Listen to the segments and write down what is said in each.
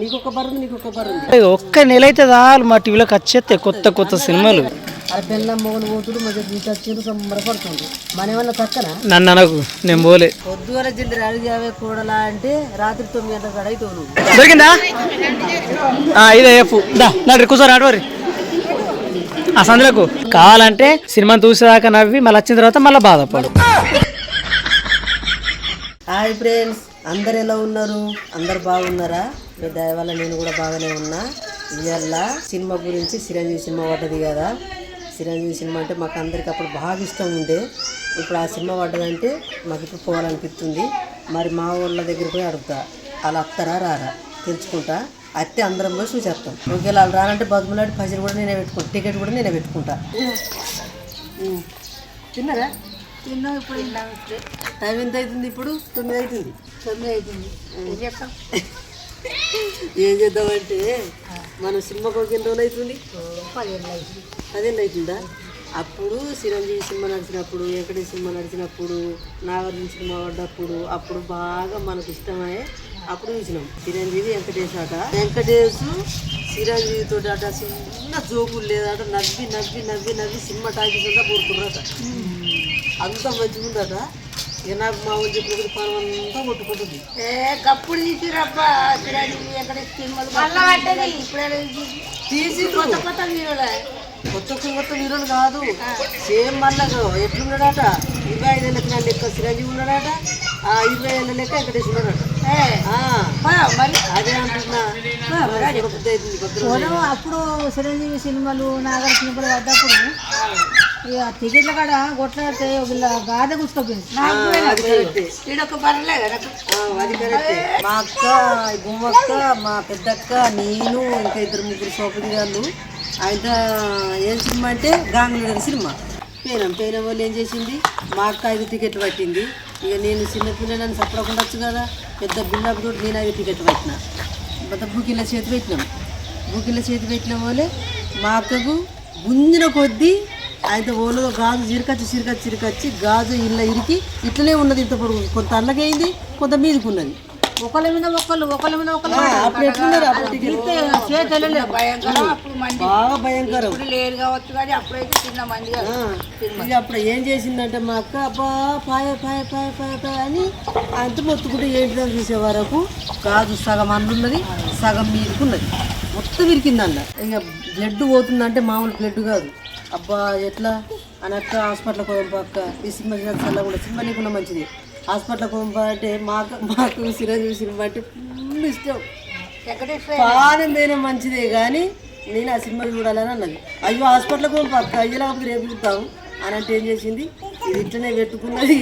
నీకు ఒక బరుంది నీకు ఒక బరుంది ఒక్క నెల అయితే చాలు మా టీవీలోకి వచ్చేస్తాయి కొత్త కొత్త సినిమాలు. మొగలు పోతుడు మధ్య మన ఏమన్నా పక్కన నన్ను అనకు నేను పోలే. పొద్దుగల జిల్లి అడిగావే కూడలా అంటే రాత్రి తొమ్మిది గంటల కాడ దొరికిందా? ఇదే దా నడు కూర్చోరా ఆ సందులకు. కావాలంటే సినిమా చూసేదాకా నవ్వి మళ్ళీ వచ్చిన తర్వాత మళ్ళీ బాధపడు. Hi friends. అందరు ఎలా ఉన్నారు? అందరు బాగున్నారా? మీ దయ వల్ల నేను కూడా బాగానే ఉన్నా. ఇవాళ సినిమా గురించి చిరంజీవి సినిమా పడ్డది కదా. చిరంజీవి సినిమా అంటే మాకు అందరికి అప్పుడు బాగా ఇష్టం ఉండే. ఇప్పుడు ఆ సినిమా పడ్డదంటే మాకు ఇప్పుడు పోవాలనిపిస్తుంది. మరి మా ఊళ్ళ దగ్గర పోయి అడుగుతా. వాళ్ళు వస్తారా రారా? తెలుసుకుంటా. అత్తే అందరం పోయి చూసేస్తాం. ఒకవేళ వాళ్ళు రానంటే బతుకులాంటి పైసలు కూడా నేనే పెట్టుకుంటా. టికెట్ కూడా నేనే పెట్టుకుంటా. తిన్నారా? తిన్నాం ఇప్పుడు? టైం ఎంత అవుతుంది ఇప్పుడు? తొమ్మిది అవుతుంది తొమ్మిది అవుతుంది ఏం చేస్తాం? ఏం చేద్దామంటే మనం సినిమాకి ఒక ఎన్ని రోజులు అవుతుంది? పదిహేను అవుతుంది అదేంటి అవుతుందా? అప్పుడు చిరంజీవి సినిమా నడిచినప్పుడు వెంకటేష్ సినిమా నడిచినప్పుడు నాగార్జున సినిమా పడ్డప్పుడు అప్పుడు బాగా మనకు ఇష్టమయ్యే అప్పుడు చూసినాం. చిరంజీవి వెంకటేష్ ఆట. వెంకటేష్ చిరంజీవి తోటి అట చిన్న జోకులు లేదట నవ్వి నవ్వి నవ్వి నవ్వి సినిమా టాకీస్ అంతా కోరుకున్నారట అంత మంచిగా ఉందట. ఇక నాకు మా ఊరు చెప్పిన పనం అంతా కొట్టుకుంటుంది. ఏ గప్పుడు తీసిరబ్బా. ఎక్కడ తీసి కొత్త కొత్త హీరోలే కొత్త కొత్త హీరోలు కాదు. సేమ్ మళ్ళా ఎట్లున్నాడట? ఇరవై ఐదు ఏళ్ళకి నా లెక్క చిరంజీవి ఉన్నాడట. ఆ ఇరవై ఏళ్ళ లెక్క వెంకటేష్ ఉన్నాడట ఏ. ఆ, పా, మరి. అదే అంటున్నా. అప్పుడు చిరంజీవి సినిమాలు నాగర్ సినిమాలు పడ్డప్పుడు ఇక టికెట్ల కాడ కొట్లాడితే వీళ్ళ. ఈడొక అది కరెక్టే. మా అక్క గుమ్మక్క మా పెద్దక్క నేను ఇంకా ఇద్దరు ముగ్గురు సోపతి గారు ఆయన ఏం సినిమా అంటే గాంగులు సినిమా. పేనం పేనం వాళ్ళు ఏం చేసింది? మా అక్క ఐదు టికెట్లు పట్టింది. ఇక నేను చిన్నపిల్లని చెప్పకుండా వచ్చు కదా. పెద్ద బిల్డప్ తోటి నేను ఐదు టికెట్లు పట్టిన. పెద్ద బుకిల చేతి పెట్టినాం. బుకిల చేతి పెట్టిన వాళ్ళే మా అక్కకు గుంజిన కొద్దీ అయితే ఓలో గాజు చిరకచ్చి చిరకచ్చి చిరకచ్చి గాజు ఇళ్ళ ఇరికి ఇట్లనే ఉన్నది ఇంత పొడుగు. కొంత అల్లకైంది కొంత మీదకి ఉన్నది ఒకళ్ళ మీద ఒకళ్ళు ఒకళ్ళ మీద ఒకళ్ళు అప్పుడు ఎట్లున్నారు బాగా భయంకరం. లేరు కావచ్చు కానీ అప్పుడైతే చిన్న మంది అప్పుడు ఏం చేసిందంటే మా అక్క అబ్బా పాయ పాయ పాయ పాయ పాయ అని అంత మొత్తుకుంటే ఏంటిదని చూసే వరకు గాజు సగం అందున్నది సగం మీదకి ఉన్నది మొత్తం విరికిందండ ఇక బ్లడ్ పోతుందంటే మామూలు బ్లడ్ కాదు. అబ్బా ఎట్లా? అని అక్క హాస్పిటల్ పోదాం అక్క. ఈ సినిమా చల్ల కూడా సినిమా నీకున్న మంచిది. హాస్పిటల్ పోదాం అంటే మాకు మాకు సినిమా అంటే ఫుల్ ఇష్టం. పానందైనా మంచిదే కానీ నేను ఆ సినిమా చూడాలని అన్నది. అయ్యో హాస్పిటల్కి పోయి పక్క అయ్యో లేకపోతే రేపు చూస్తాం అని అంటే ఏం చేసింది? ఇది ఇట్లనే పెట్టుకున్నది.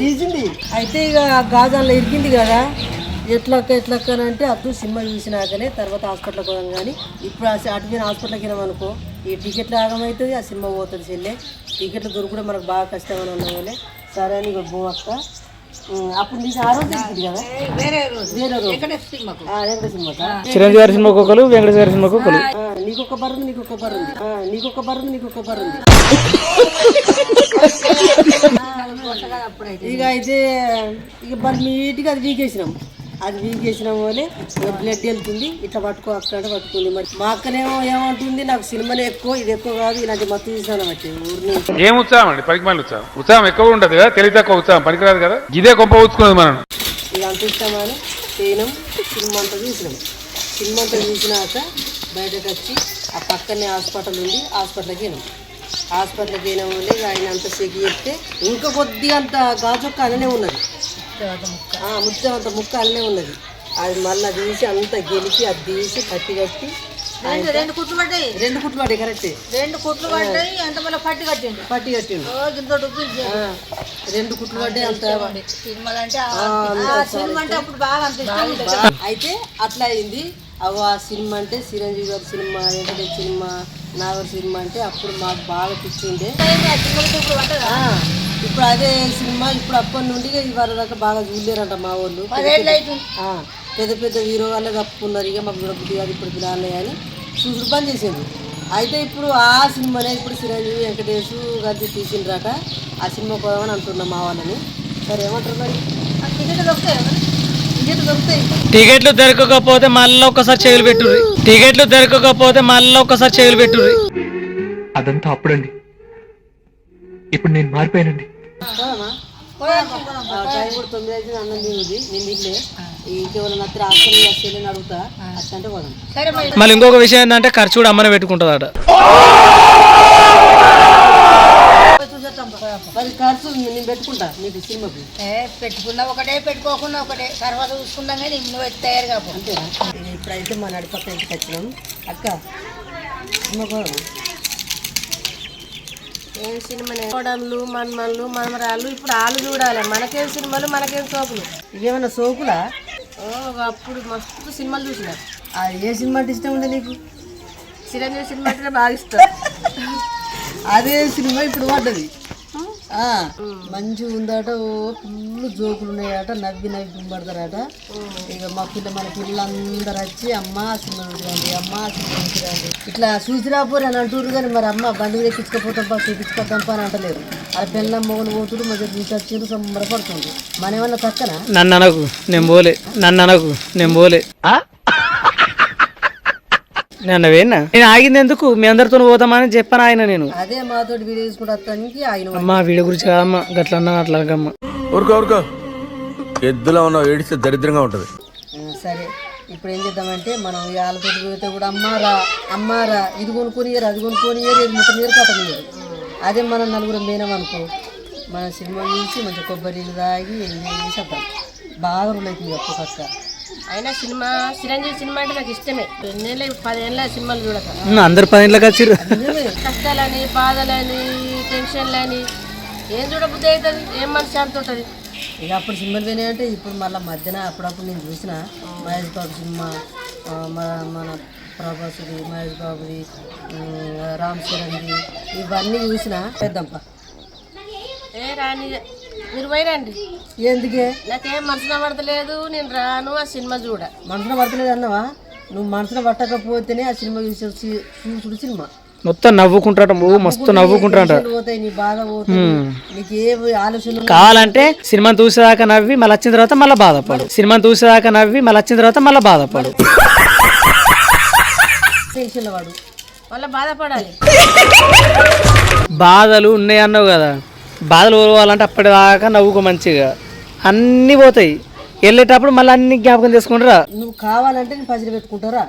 తీసింది. అయితే ఇక గాజాల్లో ఇరికింది కదా. ఎట్లక్క ఎట్లక్క అని అంటే అప్పుడు సినిమా చూసినాకనే తర్వాత హాస్పిటల్కి పోదాం కానీ ఇప్పుడు ఆ అటు పోయిన హాస్పిటల్కి వెళ్ళామనుకో ఈ టికెట్లు ఆగమవుతుంది ఆ సినిమా పోతుంది చెల్లె. టికెట్లు దొరకడం మనకు బాగా కష్టమని ఉన్న సరే అని ఇక భూమక్క అప్పుడు నీకు ఆ రోజు తెలిసింది కదా? వేరే రోజు. వేరే రోజు. వెంకటేశ్వర సినిమాకు. ఆ, వెంకట సినిమాకా? చిరంజీవి గారి సినిమాకి ఒకరు వెంకటేశ్వర గారి సినిమాకి ఒకరు. ఆ, నీకొక బరుంది నీకొక బరుంది. ఆ, నీకొక బరుంది నీకొక బరుంది. అప్పుడైతే ఇక అయితే ఇక మరి నీట్గా అది వీకేసినాం అది వీకేసినాం వల్లే ఇక బ్లడ్ వెళ్తుంది ఇట్లా పట్టుకో అక్కడ పట్టుకుంది. మరి మా అక్కనేమో ఏమంటుంది నాకు సినిమానే ఎక్కువ ఇది ఎక్కువ కాదు ఇలాంటి మత్తు చూసాను బట్టి ఊరిని. ఏం ఉత్సాహం అండి? పనికిమాలిన ఉత్సాహం. ఉత్సాహం ఎక్కువ ఉండదు కదా తెలివి తక్కువ ఉత్సాహం పనికిరాదు కదా? ఇదే గొప్ప ఊచుకున్నది మనం. ఇది అంత ఇష్టమని చేయడం సినిమా అంతా చూసినాం. సినిమా అంతా చూసినాక బయటకు వచ్చి ఆ పక్కనే హాస్పిటల్ ఉంది హాస్పిటల్కి వెళ్ళాం హాస్పిటల్కి వెళ్ళిన ఇక ఆయన అంత చెక్ చేస్తే ఇంకా కొద్దిగా అంత గాజొక్క అలానే ఉన్నది. ముత్యం అంత ముక్క అల్లనే ఉన్నది. అది మళ్ళీ తీసి అంత గెలిచి అది తీసి కట్టి కట్టి రెండు కుట్లు పడ్డాయి? రెండు కుట్లు పడ్డాయి కరెక్టే. రెండు కుట్లు పడ్డాయి ఎంత మళ్ళీ పట్టి కట్టిండు? పట్టి కట్టిండు. రెండు కుట్లు పడ్డాయి అంత. సినిమాలు అంటే ఆ సినిమా అంటే అప్పుడు బాగా అంత. అయితే అట్లా అయింది. అవి ఆ సినిమా అంటే చిరంజీవి గారి cinema Venkatesh cinema Nagar cinema అంటే అప్పుడు మాకు బాగా పిచ్చిండే ఇప్పుడు అదే సినిమా ఇప్పుడు అప్పటి నుండి ఇవాళ దాకా బాగా చూడలేరంట మా వాళ్ళు. పెద్ద పెద్ద హీరో వాళ్ళే కప్పుకున్నారు. ఇక మాకు చూడబుద్ధి కాదు ఇప్పుడు పిల్లలే అని చూసుడు పని చేసిండ్రు. అయితే ఇప్పుడు ఆ సినిమానే ఇప్పుడు చిరంజీవి వెంకటేష్ గారి తీసిండ్రట. ఆ సినిమా పోదామని అంటున్నాం మా వాళ్ళని. సరే ఏమంటారు మరి? ఆ టికెట్ దొరుకుతాయి టికెట్ దొరుకుతాయి. టికెట్లు దొరకకపోతే మళ్ళీ ఒక్కసారి చెవులు పెట్టుర్రి. టికెట్లు దొరకకపోతే మళ్ళీ ఒక్కసారి చెవులు పెట్టుర్రి. అదంతా అప్పుడండి. ఇప్పుడు నేను మారిపోయానండి. పోదామా? ఆ, టైం కూడా తొమ్మిది అయితే అన్నం తింది నేను తినలే. ఇంకెవరైనా నత్తి హాస్టల్ వస్తేనే అడుగుతా అట్లా అంటే పోదాం. సరే మరి. మళ్ళీ ఇంకొక విషయం ఏంటంటే ఖర్చు కూడా అమ్మనే పెట్టుకుంటుందట. మరి ఖర్చు నేను పెట్టుకుంటా నీకు సినిమాకి. ఏ పెట్టుకున్నా ఒకటే పెట్టుకోకుండా ఒకటే. తర్వాత చూసుకున్నాం కానీ నువ్వు తయారు ఇది ఇప్పుడైతే మా నడిపక్క ఇంటికి వచ్చినాం. అక్క సినిమా ఏం సినిమా కోడళ్ళు మన్మన్లు మనమరాళ్ళు ఇప్పుడు వాళ్ళు చూడాలి. మనకేం సినిమాలు మనకేం సోపులు? ఇవేమన్నా సోకులా ఓ, అప్పుడు మస్తు సినిమాలు చూసినారు ఆ ఏ సినిమా అంటే ఇష్టం ఉండే నీకు? చిరంజీవి సినిమా అంటే బాగా ఇష్టం. అదే సినిమా ఇప్పుడు పడ్డది. మంచిగా ఉందట ఓ ఫుల్ జోకులు ఉన్నాయట నవ్వి నవ్వి గుమ్మడతారట ఇక మా పిల్ల మన పిల్లలందరూ వచ్చి అమ్మ సినిమా అమ్మ సినిమా చూసిరండి ఇట్లా చూసిరాపోరు అని అంటారు కానీ మరి అమ్మ బండి ఎక్కించుకోపోతాంపా చూపించుకోద్దాంపా అని అంటలేరు ఆ పిల్ల మొగలు పోతుడు మధ్య చూసి వచ్చారు సంబరపడుతుంది మన ఏమన్నా తక్కనా? నన్ను అనకు నేను పోలే. నన్ను అనకు నేను పోలే. నన్ను వేనా? నేను ఆగింది ఎందుకు మీ అందరితో పోతామని చెప్పాను ఆయన నేను. అదే మాతోటి వీడియో ఆయన అమ్మ వీడియో గురించి కాదమ్మ. గట్ల అన్నా అట్లా అనకమ్మ ఊరుకో ఊరుకో. ఎద్దులో ఉన్న ఏడిస్తే దరిద్రంగా ఉంటుంది. సరే. ఇప్పుడు ఏం చేద్దామంటే మనం వాళ్ళతో పోతే కూడా అమ్మారా అమ్మారా ఇది కొనుక్కొనియరు అది కొనుక్కొనియరు ఇది ముట్ట నీరు పట్టనియరు అదే మనం నలుగురం పోయినాం అనుకో మన సినిమా చూసి మంచి కొబ్బరి నీళ్ళు తాగి ఎంజాయ్ చేసి వద్దాం బాగా రోజులైతుంది ఒక్కొక్క అయినా సినిమా చిరంజీవి సినిమా అంటే నాకు ఇష్టమే. ఎన్నేళ్ళ పదేళ్ళ సినిమాలు చూడక. అందరు పదింట్లోకి వచ్చిర్రు. కష్టాలని బాధలని టెన్షన్లని ఏం చూడబుద్ధి అవుతుంది? ఏం మనశ్శాంతి ఉంటుంది? ఇక అప్పుడు సినిమాలు పోయినాయంటే ఇప్పుడు మళ్ళీ మధ్యన అప్పుడప్పుడు నేను చూసిన మహేష్ బాబు సినిమా మన మన ప్రభాస్ది మహేష్ బాబుది రామ్ చరణ్ది ఇవన్నీ చూసిన. పెద్దంప ఏ రాని మీరు పోయిరండి ఎందుకే? నాకేం మనసున పడతలేదు నేను రాను ఆ సినిమా చూడ. మనసున పడతలేదు అన్నావా? నువ్వు మనసున పట్టకపోతేనే ఆ సినిమా చూసి చూసుడు సినిమా. మొత్తం నవ్వుకుంటాట ఓ మస్తు నవ్వుకుంటాట టెన్షన్లు పోతాయి నీ బాధ పోతుంది నీకు ఏ ఆలోచనలు కావాలంటే సినిమా చూసేదాకా నవ్వి మళ్ళీ వచ్చిన తర్వాత మళ్ళీ బాధపడు. సినిమా చూసేదాకా నవ్వి మళ్ళీ వచ్చిన తర్వాత మళ్ళీ బాధపడు. బాధపడాలి. బాధలు ఉన్నాయి అన్నావు కదా. బాధలు పోవాలంటే అప్పటిదాకా నవ్వుకో మంచిగా. అన్నీ పోతాయి. వెళ్ళేటప్పుడు మళ్ళీ అన్ని జ్ఞాపకం చేసుకుంటారా? నువ్వు కావాలంటే నేను పసిరి పెట్టుకుంటారా?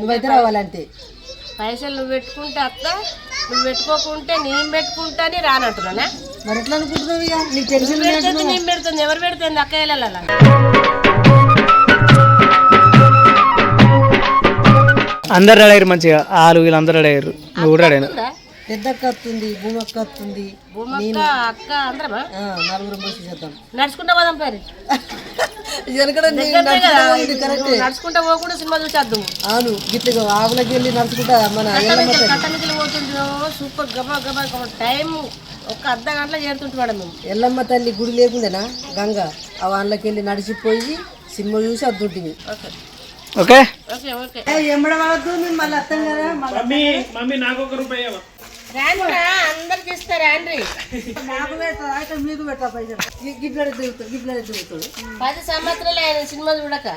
నువ్వైతే రావాలంటే. పైసలు నువ్వు పెట్టుకుంటే అత్త నువ్వు పెట్టుకోకుంటే నేను పెట్టుకుంటా అని రానంటున్నానా? మరి ఎట్లా అనుకుంటున్నావు ఇక? నీకు టెన్షన్ పెడుతుంది నేను పెడుతుంది ఎవరు పెడుతుంది? అక్క వెళ్ళాల అందరు రెడీ అయ్యారు మంచిగా. ఆలు వీళ్ళు అందరు రెడీ అయ్యారు. నువ్వు కూడా రెడీ అయినా పెద్దక్క వస్తుంది భూమక్క వస్తుంది అక్క అందరమా నలుగురం పోసి చేద్దాం నడుచుకుంటా పోదాం పేరు. నడుచుకుంటా పోకుండా సినిమా చూసేద్దాము అవును గిట్ల ఆవులకి వెళ్ళి నడుచుకుంటా మన సూపర్ గబా గబా టైం ఒక అర్ధ గంటలో చేరుతుంటాం మేడం మేము. ఎల్లమ్మ తల్లి గుడి లేకుండేనా? గంగ. ఆ వాళ్ళకి వెళ్ళి నడిచిపోయి సినిమా చూసి అద్దుంటివి ఓకే. ఓకే? Okay okay. ఎమ్మడ పడద్దు మేము మళ్ళీ వస్తాం కదా మళ్ళీ రాండ్రా అందరికి ఇస్తారు రాండ్రి నాకు పెట్టా అయితే మీకు పెట్టా పైసలు. పది సంవత్సరాలు ఆయన సినిమా చూడక.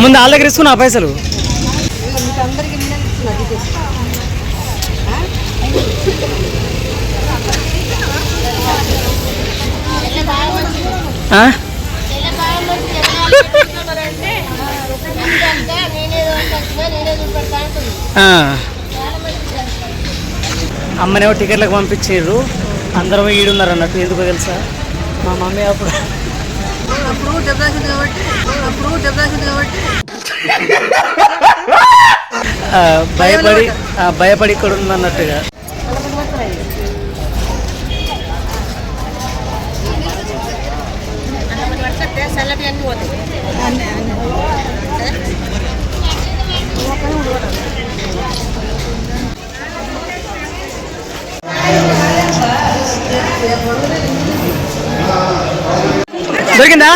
ముందు వాళ్ళ దగ్గర తీసుకున్నా పైసలు. మీకు అందరికి ఇస్తున్నా. అమ్మనేమో టికెట్లకు పంపించారు. అందరం ఈడున్నారు అన్నట్టు ఎందుకో తెలుసా? మా మమ్మీ అప్పుడు అప్పుడు డెబ్బై కాబట్టి అప్పుడు కాబట్టి భయపడి భయపడి ఇక్కడ ఉందన్నట్టుగా దొరికిందా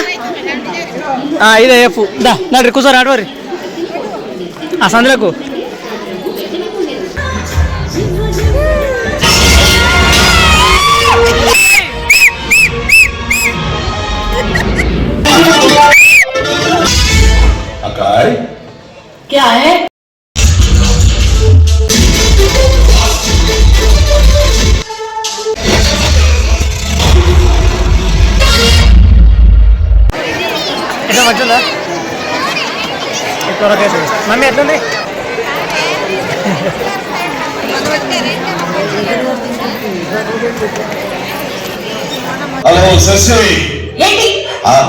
ఆ, ఇదే చెప్పు దా నడు కూర్చోరా అడవరి ఆ సందులకు. ఎట్లా వరకు మమ్మీ ఎట్లుంది? హలో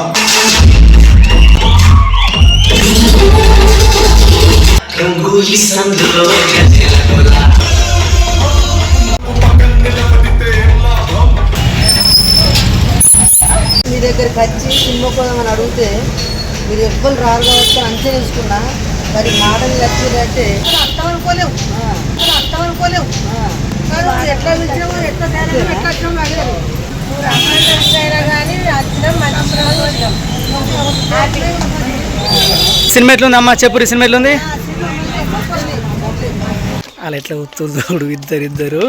మీ దగ్గరికి వచ్చి సినిమా కోదామని అడిగితే మీరు ఎవ్వరు రారు కావచ్చు అని అంతే చేసుకున్నా మరి మాటలు వచ్చిందంటే అర్థం అనుకోలేవు అర్థం అనుకోలేవు ఎట్లా పిలిచినామో వచ్చినామో సినిమా ఎట్లుంది అమ్మ చెప్పు సినిమా ఎట్లుంది? అలా ఎట్లా చూడు ఇద్దరు ఇద్దరు?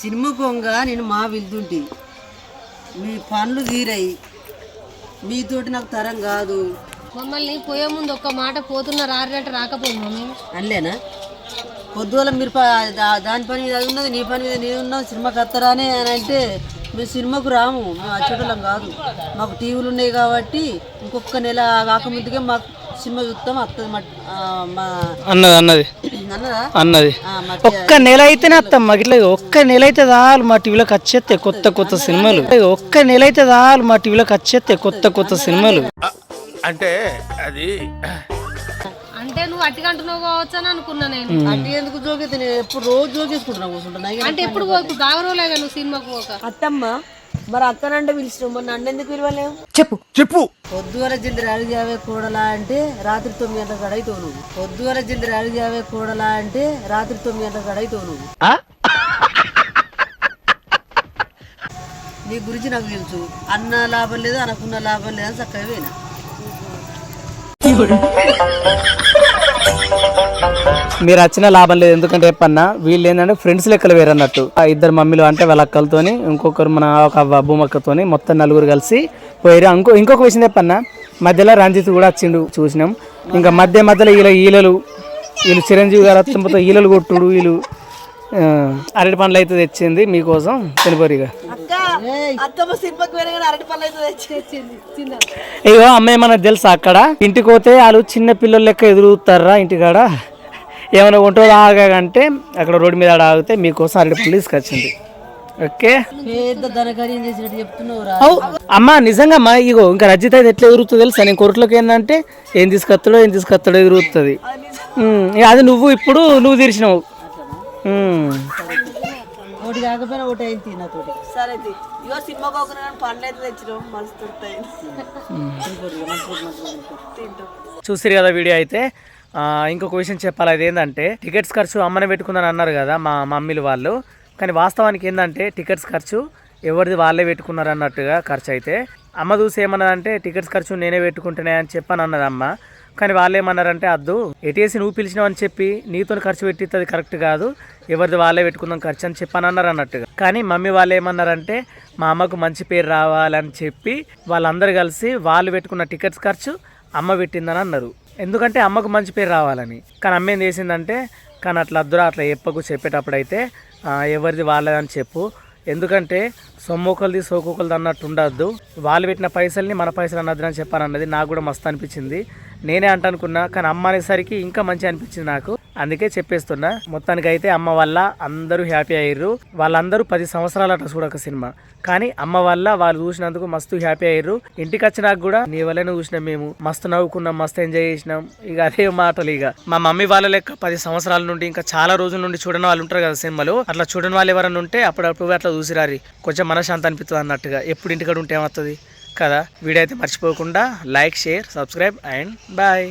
సినిమా కొంగ నేను మా వెళ్తుంటి మీ పనులు తీరాయి. మీతోటి నాకు తరం కాదు. మమ్మల్ని పోయే ముందు ఒక్క మాట పోతున్న రారంటే రాకపోయింది మమ్మీ. అనలేనా పొద్దుగల మీరు ప- దా- దాని పని మీద అది ఉన్నది నీ పని మీద నేను ఉన్నాం సినిమాకి వస్తారానే అని అంటే మేము సినిమాకు రాము. మేము వచ్చేటోళ్ళం కాదు. మాకు టీవీలు ఉన్నాయి కాబట్టి ఇంకొక నెల కాకముందుకే మాకు సినిమా చూస్తాం వస్తుంది అన్నది అన్నది. అన్నదా? ఒక్క నెల అయితేనే అత్తమ్మ ఇట్లా ఒక్క నెల అయితే చాలు మా టీవీలోకి వచ్చేస్తాయి కొత్త కొత్త సినిమాలు. ఒక్క నెల అయితే చాలు మా టీవీలోకి వచ్చేస్తాయి కొత్త కొత్త సినిమాలు. అంటే అది అంటే నువ్వు అట్టిగా అంటున్నావు కావచ్చు అని అనుకున్నా నేను. అంటే ఎందుకు నేను ఎప్పుడు రోజు కూర్చుంటున్నా అంటే ఎప్పుడు పోకు బాగా రోజులేగా నువ్వు సినిమాకు పోక. అత్తమ్మ మరి అక్కనంటే పిలిచినావు ఎందుకు పిలవలేవు? చెప్పు. పొద్దువర జల్ది అడిగావే కూడలా అంటే రాత్రి తొమ్మిది గంటల గడైతావు నువ్వు పొద్దువర జల్ది అడిగావే కూడలా అంటే రాత్రి తొమ్మిది గంటల గడైతావు నువ్వు నీ గురించి నాకు తెలుసు. అన్న లాభం లేదు అనకున్న లాభం లేదు అని చక్కగా పోయినా. మీరు వచ్చిన లాభం లేదు. ఎందుకంటే చెప్పన్నా వీళ్ళు ఏంటంటే ఫ్రెండ్స్ లెక్కలు వేరు అన్నట్టు ఆ ఇద్దరు మమ్మీలు అంటే వాళ్ళ అక్కలతోని ఇంకొకరు మన ఒక భూమక్కతోని మొత్తం నలుగురు కలిసి పోయారు ఇంకో ఇంకొక విషయం చెప్పన్నా మధ్యలో రంజిత్ కూడా వచ్చిండు చూసినాం. ఇంకా మధ్య మధ్యలో వీళ్ళ ఈలలు వీళ్ళు చిరంజీవి గారు అత్తంతో ఈలలు కొట్టుడు వీళ్ళు అరటి పండ్లు అయితే తెచ్చింది మీకోసం తినపోరిగా. అత్తమ్మ సినిమాకి పోయినా అరటి పళ్ళు అయితే తెచ్చింది అయ్యో అమ్మ ఏమన్నా తెలుసా అక్కడ? ఇంటికి పోతే వాళ్ళు చిన్న పిల్లల లెక్క ఎదురుతారా ఇంటికాడ? ఏమైనా ఉంటుందో ఆగాకంటే అక్కడ రోడ్డు మీద ఆడ ఆగితే మీకోసం అరటి పళ్ళు తీసుకొచ్చింది. ఓకే? అమ్మ నిజంగా అమ్మా ఇగో ఇంకా రజిత అయితే ఎట్లా ఎదురుతుందో తెలుసా? నేను కొరట్లోకి ఏంటంటే ఏం తీసుకొస్తాడో ఏం తీసుకొస్తాడో ఎదురుతుంది అది నువ్వు ఇప్పుడు నువ్వు తీర్చినావు. ఒకటి కాకపోయినా ఒకటి అయింది నాతోటి సరే ఇగో సినిమా కాకుండా పండ్లు అయితే తెచ్చినాం మనసు దొరుకుతాయి చూసిరు కదా వీడియో అయితే. ఇంకొక విషయం చెప్పాలి అది ఏంటంటే టికెట్స్ ఖర్చు అమ్మనే పెట్టుకుందని అన్నారు కదా మా మమ్మీలు వాళ్ళు. కానీ వాస్తవానికి ఏంటంటే టికెట్స్ ఖర్చు ఎవరిది వాళ్ళే పెట్టుకున్నారు అన్నట్టుగా ఖర్చు అయితే. అమ్మ చూసి ఏమన్నదంటే టికెట్స్ ఖర్చు నేనే పెట్టుకుంటున్నా అని చెప్పని అన్నది అమ్మ కానీ వాళ్ళు ఏమన్నారంటే అద్దు ఎటేసి నువ్వు పిలిచినావు అని చెప్పి నీతో ఖర్చు పెట్టిస్తుంది కరెక్ట్ కాదు ఎవరిది వాళ్ళే పెట్టుకుందాం ఖర్చు అని చెప్పని అన్నారు అన్నట్టుగా. కానీ మమ్మీ వాళ్ళు ఏమన్నారంటే మా అమ్మకు మంచి పేరు రావాలని చెప్పి వాళ్ళందరూ కలిసి వాళ్ళు పెట్టుకున్న టికెట్స్ ఖర్చు అమ్మ పెట్టిందని అన్నారు. ఎందుకంటే అమ్మకు మంచి పేరు రావాలని. కానీ అమ్మ ఏం చేసిందంటే కానీ అట్లా అద్దురా అట్లా చెప్పకు చెప్పేటప్పుడైతే ఎవరిది వాళ్ళదని చెప్పు. ఎందుకంటే సొమ్మోకలది సోకొకరిది అన్నట్టు ఉండద్దు. వాళ్ళు పెట్టిన పైసల్ని మన పైసలు అన్నది అని చెప్పాను అన్నది నాకు కూడా మస్తు అనిపించింది. నేనే అంట అనుకున్నా కానీ అమ్మ అనేసరికి ఇంకా మంచి అనిపించింది నాకు. అందుకే చెప్పేస్తున్నా మొత్తానికి అయితే అమ్మ వల్ల అందరూ హ్యాపీ అయ్యారు వాళ్ళందరూ పది సంవత్సరాలట చూడక సినిమా. కానీ అమ్మ వల్ల వాళ్ళు చూసినందుకు మస్తు హ్యాపీ అయ్యారు ఇంటికి వచ్చినాక కూడా నీ వల్లనే చూసినాం మేము. మస్తు నవ్వుకున్నాం మస్తు ఎంజాయ్ చేసినాం. ఇక అదే మాటలు ఇక. మా మమ్మీ వాళ్ళ లెక్క పది సంవత్సరాల నుండి ఇంకా చాలా రోజుల నుండి చూడని వాళ్ళు ఉంటారు కదా సినిమాలు. అట్లా చూడని వాళ్ళు ఎవరైనా ఉంటే అప్పుడప్పుడు అట్లా చూసిరారి. కొంచెం మనశ్శాంతి అనిపిస్తుంది అన్నట్టుగా. ఎప్పుడు ఇంటికాడ ఉంటే ఏమవుతుంది కదా. వీడియో అయితే మర్చిపోకుండా like share subscribe and bye.